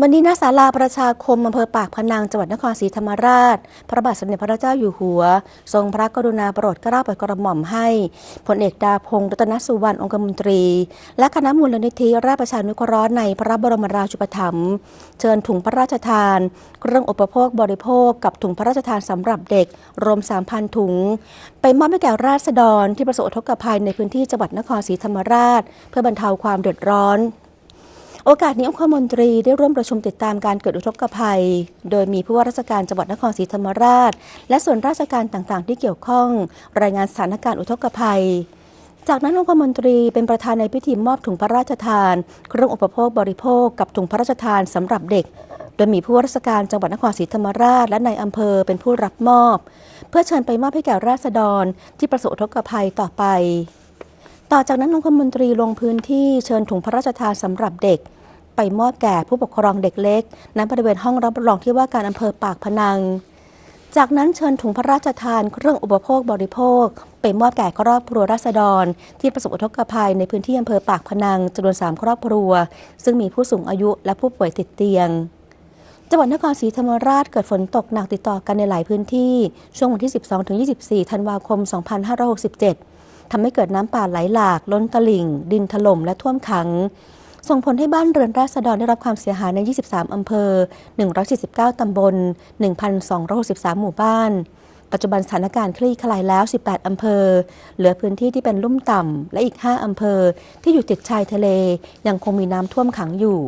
วันนี้ณศาลาประชาคมอำเภอปากพนังจังหวัดนครศรีธรรมราช พระบาทสมเด็จพระเจ้าอยู่หัว ทรงพระกรุณาโปรดเกล้าโปรดกระหม่อมให้พลเอกดาพงศ์รัตนสุวรรณองคมนตรี และคณะมูลนิธิราชประชานุเคราะห์ในพระบรมราชูปถัมภ์เชิญถุงพระราชทาน เครื่องอุปโภคบริโภค กับถุงพระราชทานสำหรับเด็กรวม 3,000 ถุง ไปมอบให้แก่ราษฎรที่ประสบอุทกภัยในพื้นที่จังหวัดนครศรีธรรมราช เพื่อบรรเทาความเดือดร้อน โอกาสนี้องคมนตรีได้ร่วมประชุมติดตามการเกิดอุทกภัย โดยมีผู้ว่าราชการจังหวัดนครศรีธรรมราช และส่วนราชการต่างๆ ที่เกี่ยวข้อง รายงานสถานการณ์อุทกภัย จากนั้นองคมนตรีเป็นประธานในพิธีมอบถุงพระราชทาน เครื่องอุปโภคบริโภคกับถุงพระราชทานสำหรับเด็กโดยมีผู้ว่าราชการจังหวัดนครศรีธรรมราช และนายอำเภอเป็นผู้รับมอบ เพื่อเชิญไปมอบให้แก่ราษฎรที่ประสบอุทกภัยต่อไป ต่อจากนั้นองคมนตรีลงพื้นที่เชิญถุงพระราชทานสำหรับเด็ก ไปมอบแก่ผู้ปกครองเด็กเล็กณบริเวณห้องรับรองที่ว่าการอำเภอปากพนัง จากนั้นเชิญถุงพระราชทานเครื่องอุปโภคบริโภค ไปมอบแก่ครอบครัวราษฎร ที่ประสบอุทกภัยในพื้นที่อำเภอปากพนังจำนวนสามครอบครัว ซึ่งมีผู้สูงอายุและผู้ป่วยติดเตียงจังหวัดนครศรีธรรมราชเกิดฝนตกหนักติดต่อกันในหลายพื้นที่ ช่วงวันที่ 12-24 ธันวาคม 2567 ทำให้เกิดน้ำป่าไหลหลาก ล้นตลิ่ง ดินถล่มและท่วมขัง ส่งผลให้บ้านเรือนราษฎรได้รับความเสียหายใน 23 อำเภอ 149 ตำบล 1,263 หมู่บ้าน ปัจจุบันสถานการณ์คลี่คลายแล้ว 18 อำเภอ เหลือพื้นที่ที่เป็นลุ่มต่ำ และอีก 5 อำเภอที่อยู่ติดชายทะเล ยังคงมีน้ำท่วมขังอยู่